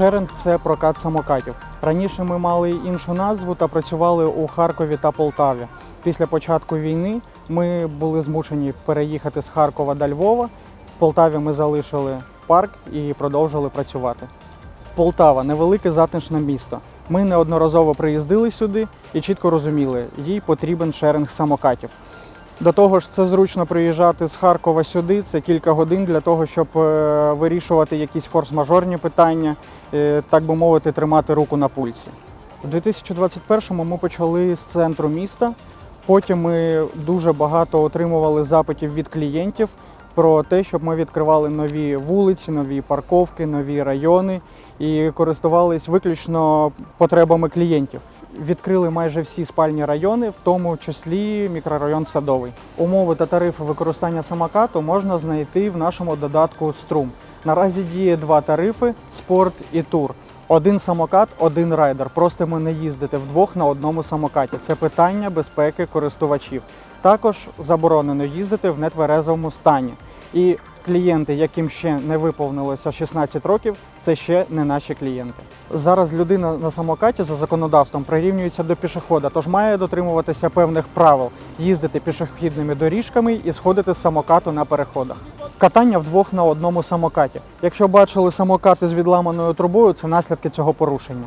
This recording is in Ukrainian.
Шеринг це прокат самокатів. Раніше ми мали іншу назву та працювали у Харкові та Полтаві. Після початку війни ми були змушені переїхати з Харкова до Львова. В Полтаві ми залишили парк і продовжили працювати. Полтава невелике затишне місто. Ми неодноразово приїздили сюди і чітко розуміли, їй потрібен шеринг самокатів. До того ж, це зручно приїжджати з Харкова сюди. Це кілька годин для того, щоб е, вирішувати якісь форс-мажорні питання, е, так би мовити, тримати руку на пульсі. У 2021-му ми почали з центру міста. Потім ми дуже багато отримували запитів від клієнтів про те, щоб ми відкривали нові вулиці, нові парковки, нові райони і користувались виключно потребами клієнтів. Відкрили майже всі спальні райони, в тому числі мікрорайон Садовий. Умови та тарифи використання самокату можна знайти в нашому додатку Струм. Наразі діє два тарифи спорт і тур. Один самокат, один райдер. Просимо не їздити вдвох на одному самокаті. Це питання безпеки користувачів. Також заборонено їздити в нетверезовому стані. І клієнти, яким ще не виповнилося 16 років, це ще не наші клієнти. Зараз людина на самокаті за законодавством прирівнюється до пішохода, тож має дотримуватися певних правил, їздити пішохідними доріжками і сходити з самокату на переходах. Катання вдвох на одному самокаті. Якщо бачили самокати з відламаною трубою, це наслідки цього порушення.